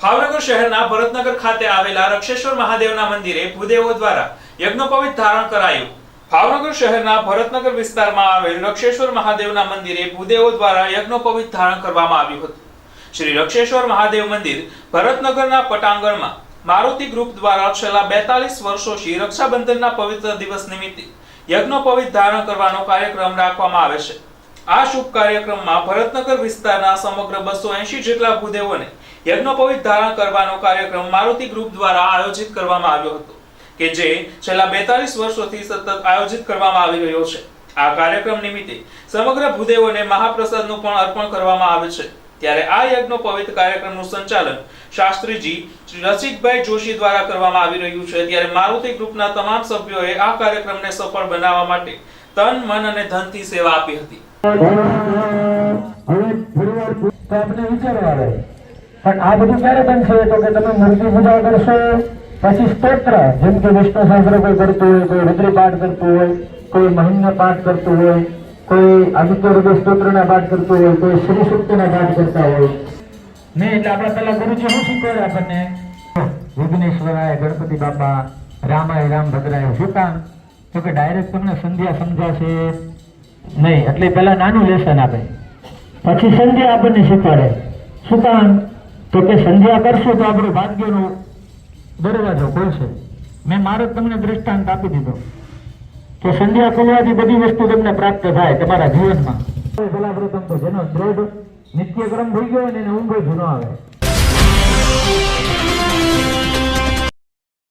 ભાવનગર શહેરના ભરતનગર ખાતે આવેલા રક્ષેશ્વર મહાદેવના મંદિરે ભૂદેવો દ્વારા યજ્ઞોપવિત ધારણ કરાયું. ભાવનગર શહેરના ભરતનગર વિસ્તારમાં આવેલ રક્ષેશ્વર મહાદેવના મંદિરે ભૂદેવો દ્વારા યજ્ઞોપવિત ધારણ કરવામાં આવ્યું હતું. શ્રી રક્ષેશ્વર મહાદેવ મંદિર ભરતનગરના પટાંગણમાં મારુતિ ગ્રુપ દ્વારા છેલ્લા બેતાલીસ વર્ષોથી રક્ષાબંધનના પવિત્ર દિવસ નિમિત્તે યજ્ઞોપવિત ધારણ કરવાનો કાર્યક્રમ રાખવામાં આવે છે. આ શુભ કાર્યક્રમમાં ભરતનગર વિસ્તારના સમગ્ર બસો એંશી જેટલા ભૂદેવોને યજ્ઞોપવિત ધારણ કરવાનો કાર્યક્રમ મારુતિ ગ્રુપ દ્વારા આયોજિત કરવામાં આવ્યો હતો, કે જે છેલ્લા બેતાલીસ વર્ષોથી સતત આયોજિત કરવામાં આવી રહ્યો છે. આ કાર્યક્રમ નિમિત્તે સમગ્ર ભૂદેવોને મહાપ્રસાદનું પણ અર્પણ કરવામાં આવે છે. ત્યારે આ યજ્ઞોપવિત કાર્યક્રમનું સંચાલન શાસ્ત્રીજી શ્રી રસિકભાઈ જોશી દ્વારા કરવામાં આવી રહ્યું છે. ત્યારે મારુતિ ગ્રુપના તમામ સભ્યોએ આ કાર્યક્રમને સફળ બનાવવા માટે તન, મન અને ધનથી સેવા આપી હતી. હવે થોડીવાર તો પાઠ કરતું હોય ને એટલે આપણા પેલા ગુરુજી શું શીખવાડે આપણને? વિઘ્નેશ્વરાય, ગણપતિ બાપા, રામાય રામ ભદ્રાય શું કામ તો કે ડાયરેક્ટ તમને સંધ્યા સમજાશે. નહીં, એટલે પેલા નાનું લેસન આપે. પછી સંધ્યા આપણને શીખવાડે. શું કામ? તો કે સંધ્યા કરશો તો આપણો ભાગ્યનો દરવાજો ખોલશે. મેં મારો તમને દૃષ્ટાંત આપી દીધો. તો સંધ્યા ખોલવાથી બધી વસ્તુ તમને પ્રાપ્ત થાય તમારા જીવનમાં. પેલા પ્રથમ તો જેનો દ્રઢ નિત્યક્રમ થઈ ગયો અને એને ઊંઘ જ ન આવે.